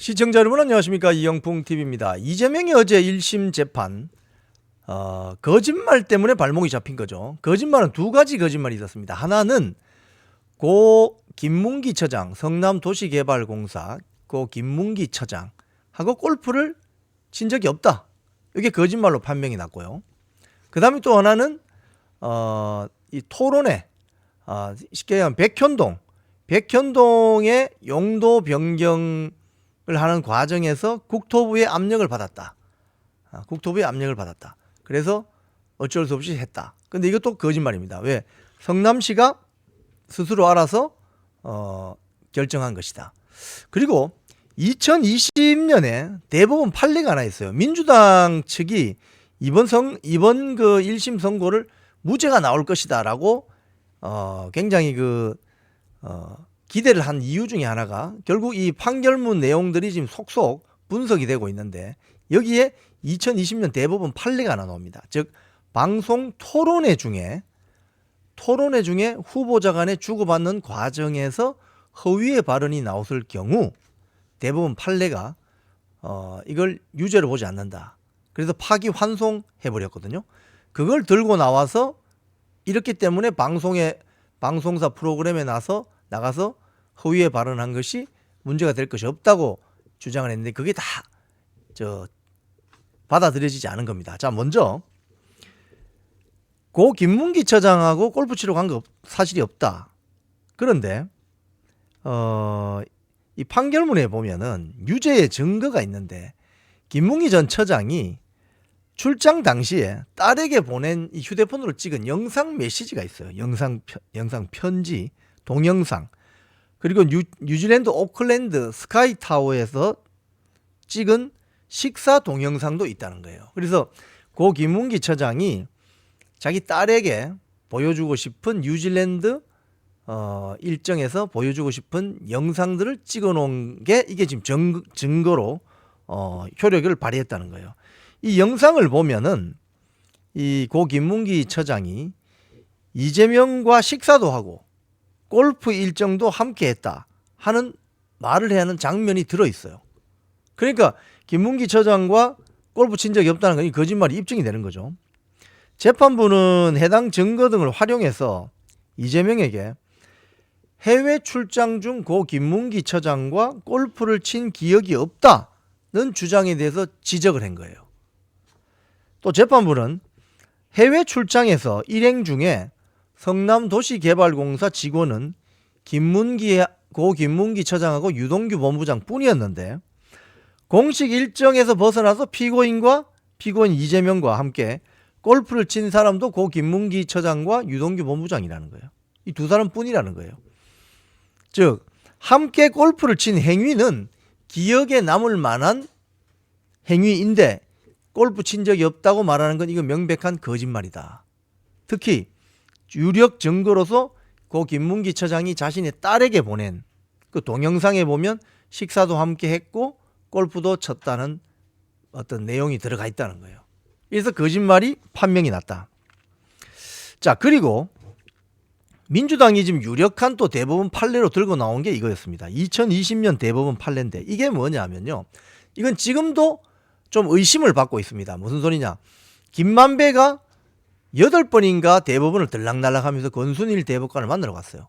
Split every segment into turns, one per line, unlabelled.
시청자 여러분 안녕하십니까 이영풍 TV입니다. 이재명이 어제 1심 재판 어, 거짓말 때문에 발목이 잡힌 거죠. 거짓말은 두 가지 거짓말이 있었습니다. 하나는 고 김문기 처장 성남도시개발공사 고 김문기 처장하고 골프를 친 적이 없다. 이게 거짓말로 판명이 났고요. 그 다음에 또 하나는 어, 이 토론회 어, 쉽게 얘기하면 백현동 백현동의 용도 변경을 하는 과정에서 국토부의 압력을 받았다. 아, 국토부의 압력을 받았다. 그래서 어쩔 수 없이 했다. 근데 이것도 거짓말입니다. 왜? 성남시가 스스로 알아서 어, 결정한 것이다. 그리고 2020년에 대법원 판례가 하나 있어요. 민주당 측이 이번 성 이번 그 1심 선고를 무죄가 나올 것이다라고 어, 굉장히 그 어, 기대를 한 이유 중에 하나가 결국 이 판결문 내용들이 지금 속속 분석이 되고 있는데 여기에 2020년 대법원 판례가 하나 나옵니다. 즉 방송 토론회 중에 토론회 중에 후보자 간에 주고받는 과정에서 허위의 발언이 나왔을 경우 대법원 판례가 어, 이걸 유죄로 보지 않는다. 그래서 파기 환송해 버렸거든요. 그걸 들고 나와서 이렇기 때문에 방송에 방송사 프로그램에 나서 나가서 허위에 발언한 것이 문제가 될 것이 없다고 주장을 했는데 그게 다 저 받아들여지지 않은 겁니다. 자, 먼저 고 김문기 처장하고 골프 치러 간 거 사실이 없다. 그런데 어, 이 판결문에 보면은 유죄의 증거가 있는데 김문기 전 처장이 출장 당시에 딸에게 보낸 이 휴대폰으로 찍은 영상 메시지가 있어요. 영상 편- 영상 편지, 동영상. 그리고 뉴, 뉴질랜드 오클랜드 스카이타워에서 찍은 식사 동영상도 있다는 거예요. 그래서 고 김문기 처장이 자기 딸에게 보여주고 싶은 뉴질랜드 어, 일정에서 보여주고 싶은 영상들을 찍어 놓은 게 이게 지금 증, 증거로 어, 효력을 발휘했다는 거예요. 이 영상을 보면은 이 고 김문기 처장이 이재명과 식사도 하고 골프 일정도 함께 했다 하는 말을 해야 하는 장면이 들어 있어요. 그러니까 김문기 처장과 골프 친 적이 없다는 건이 거짓말이 입증이 되는 거죠. 재판부는 해당 증거 등을 활용해서 이재명에게 해외 출장 중 고 김문기 처장과 골프를 친 기억이 없다는 주장에 대해서 지적을 한 거예요. 또 재판부는 해외 출장에서 일행 중에 성남도시개발공사 직원은 김문기 고 김문기 처장하고 유동규 본부장 뿐이었는데 공식 일정에서 벗어나서 피고인과 피고인 이재명과 함께 골프를 친 사람도 고 김문기 처장과 유동규 본부장이라는 거예요. 이 두 사람 뿐이라는 거예요. 즉 함께 골프를 친 행위는 기억에 남을 만한 행위인데 골프 친 적이 없다고 말하는 건 이거 명백한 거짓말이다. 특히 유력 증거로서 고 김문기 처장이 자신의 딸에게 보낸 그 동영상에 보면 식사도 함께 했고 골프도 쳤다는 어떤 내용이 들어가 있다는 거예요. 그래서 거짓말이 판명이 났다. 자, 그리고 민주당이 지금 유력한 또 대법원 판례로 들고 나온 게 이거였습니다. 2020년 대법원 판례인데 이게 뭐냐면요. 이건 지금도 좀 의심을 받고 있습니다. 무슨 소리냐? 김만배가 여덟 번인가 대법원을 들락날락하면서 권순일 대법관을 만나러 갔어요.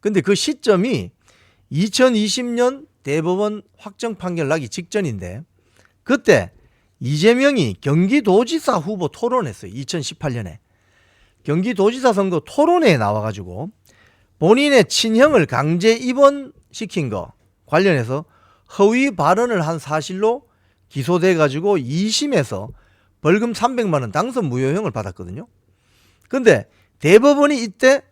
근데 그 시점이 2020년 대법원 확정 판결 나기 직전인데 그때 이재명이 경기도지사 후보 토론했어요. 2018년에. 경기도지사 선거 토론회에 나와가지고 본인의 친형을 강제 입원시킨 거 관련해서 허위 발언을 한 사실로 기소돼 가지고 2심에서 벌금 300만 원 당선 무효형을 받았거든요. 근데 대법원이 이때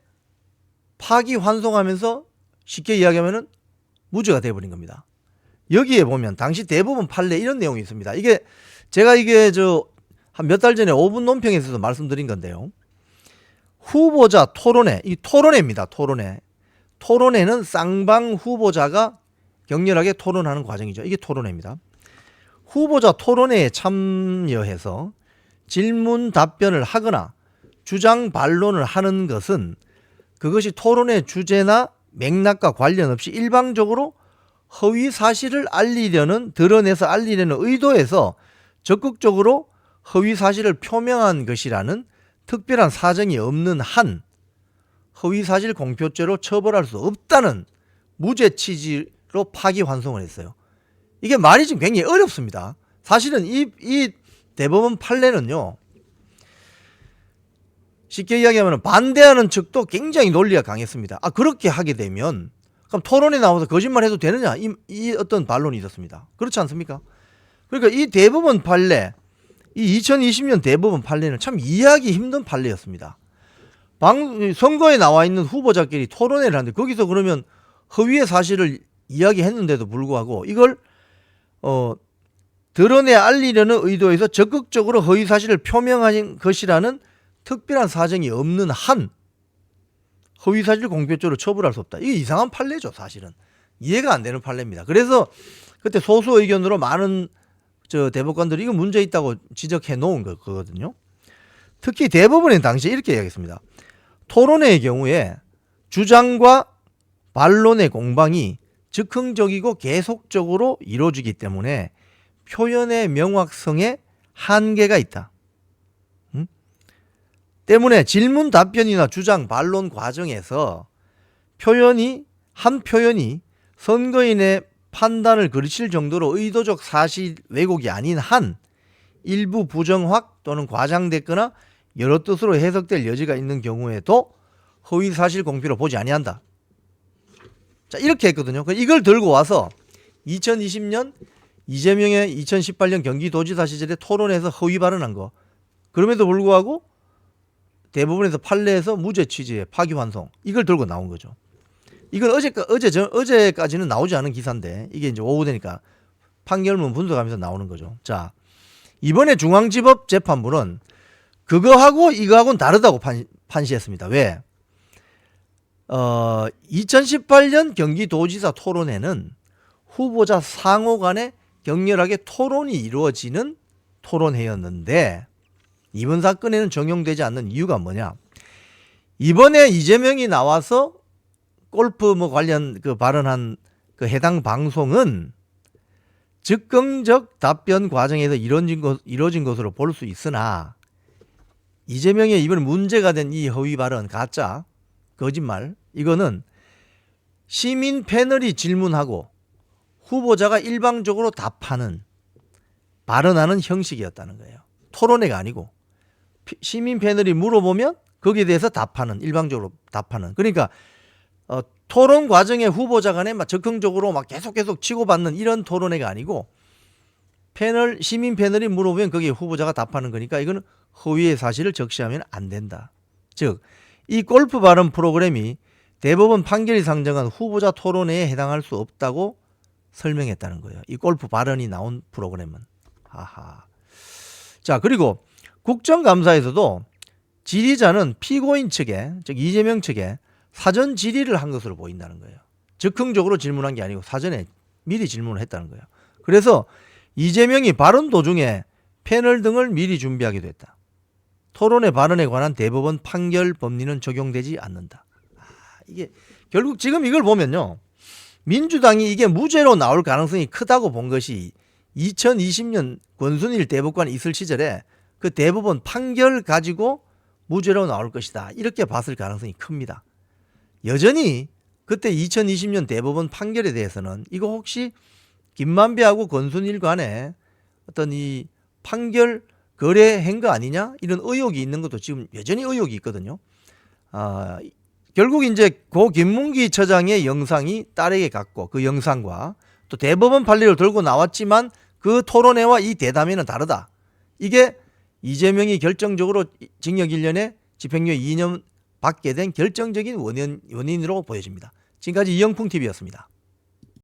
파기 환송하면서 쉽게 이야기하면은 무죄가 돼 버린 겁니다. 여기에 보면 당시 대법원 판례 이런 내용이 있습니다. 이게 제가 이게 저 한 몇 달 전에 5분 논평에서도 말씀드린 건데요. 후보자 토론회, 이 토론회입니다. 토론회. 토론회는 쌍방 후보자가 격렬하게 토론하는 과정이죠. 이게 토론회입니다. 후보자 토론회에 참여해서 질문 답변을 하거나 주장 반론을 하는 것은 그것이 토론의 주제나 맥락과 관련 없이 일방적으로 허위 사실을 알리려는 드러내서 알리려는 의도에서 적극적으로 허위 사실을 표명한 것이라는 특별한 사정이 없는 한 허위 사실 공표죄로 처벌할 수 없다는 무죄 취지로 파기 환송을 했어요. 이게 말이 좀 굉장히 어렵습니다. 사실은 이, 이 대법원 판례는요. 쉽게 이야기하면 반대하는 측도 굉장히 논리가 강했습니다. 아 그렇게 하게 되면 그럼 토론에 나와서 거짓말 해도 되느냐 이, 이 어떤 반론이 있었습니다. 그렇지 않습니까? 그러니까 이 대법원 판례 이 2020년 대법원 판례는 참 이해하기 힘든 판례였습니다. 방, 선거에 나와 있는 후보자끼리 토론회를 하는데 거기서 그러면 허위의 사실을 이야기했는데도 불구하고 이걸 어, 드러내 알리려는 의도에서 적극적으로 허위 사실을 표명한 것이라는 특별한 사정이 없는 한 허위 사실 공표죄로 처벌할 수 없다. 이게 이상한 판례죠, 사실은. 이해가 안 되는 판례입니다. 그래서 그때 소수 의견으로 많은 저 대법관들이 이거 문제 있다고 지적해 놓은 거- 거거든요. 특히 대법원은 당시에 이렇게 이야기했습니다. 토론회의 경우에 주장과 반론의 공방이 즉흥적이고 계속적으로 이루어지기 때문에 표현의 명확성에 한계가 있다. 음? 때문에 질문 답변이나 주장 반론 과정에서 표현이 한 표현이 선거인의 판단을 그르칠 정도로 의도적 사실 왜곡이 아닌 한 일부 부정확 또는 과장됐거나 여러 뜻으로 해석될 여지가 있는 경우에도 허위 사실 공표로 보지 아니한다. 자 이렇게 했거든요. 그 이걸 들고 와서 2020년 이재명의 2018년 경기도지사 시절에 토론에서 허위 발언한 거 그럼에도 불구하고 대부분에서 판례에서 무죄 취지의 파기환송 이걸 들고 나온 거죠. 이건 어제 어제 저, 어제까지는 나오지 않은 기사인데 이게 이제 오후 되니까 판결문 분석하면서 나오는 거죠. 자 이번에 중앙지법 재판부는 그거하고 이거하고는 다르다고 판, 판시했습니다. 왜? 어, 2018년 경기도지사 토론회는 후보자 상호 간에 격렬하게 토론이 이루어지는 토론회였는데 이번 사건에는 적용되지 않는 이유가 뭐냐? 이번에 이재명이 나와서 골프 뭐 관련 그 발언한 그 해당 방송은 즉흥적 답변 과정에서 이루어진, 것, 이루어진 것으로 볼 수 있으나 이재명의 이번 문제가 된 이 허위 발언 가짜 거짓말 이거는 시민 패널이 질문하고 후보자가 일방적으로 답하는 발언하는 형식이었다는 거예요. 토론회가 아니고 피- 시민 패널이 물어보면 거기에 대해서 답하는 일방적으로 답하는 그러니까 어, 토론 과정에 후보자 간에 막 적극적으로 막 계속 계속 치고받는 이런 토론회가 아니고 패널 시민 패널이 물어보면 거기에 후보자가 답하는 거니까 이거는 허위의 사실을 적시하면 안 된다. 즉 이 골프 발언 프로그램이 대법원 판결이 상정한 후보자 토론회에 해당할 수 없다고 설명했다는 거예요. 이 골프 발언이 나온 프로그램은. 하하. 자, 그리고 국정감사에서도 질의자는 피고인 측에, 즉 이재명 측에 사전 질의를 한 것으로 보인다는 거예요. 즉흥적으로 질문한 게 아니고 사전에 미리 질문을 했다는 거예요. 그래서 이재명이 발언 도중에 패널 등을 미리 준비하게 됐다. 토론의 발언에 관한 대법원 판결 법리는 적용되지 않는다. 아, 이게 결국 지금 이걸 보면요. 민주당이 이게 무죄로 나올 가능성이 크다고 본 것이 2020년 권순일 대법관이 있을 시절에 그 대법원 판결 가지고 무죄로 나올 것이다. 이렇게 봤을 가능성이 큽니다. 여전히 그때 2020년 대법원 판결에 대해서는 이거 혹시 김만배하고 권순일 간에 어떤 이 판결 거래한 거 아니냐 이런 의혹이 있는 것도 지금 여전히 의혹이 있거든요. 아, 결국 이제 고 김문기 처장의 영상이 딸에게 갔고 그 영상과 또 대법원 판례를 들고 나왔지만 그 토론회와 이 대담회는 다르다. 이게 이재명이 결정적으로 징역 1년에 집행유예 2년 받게 된 결정적인 원인, 원인으로 보여집니다. 지금까지 이영풍 TV였습니다.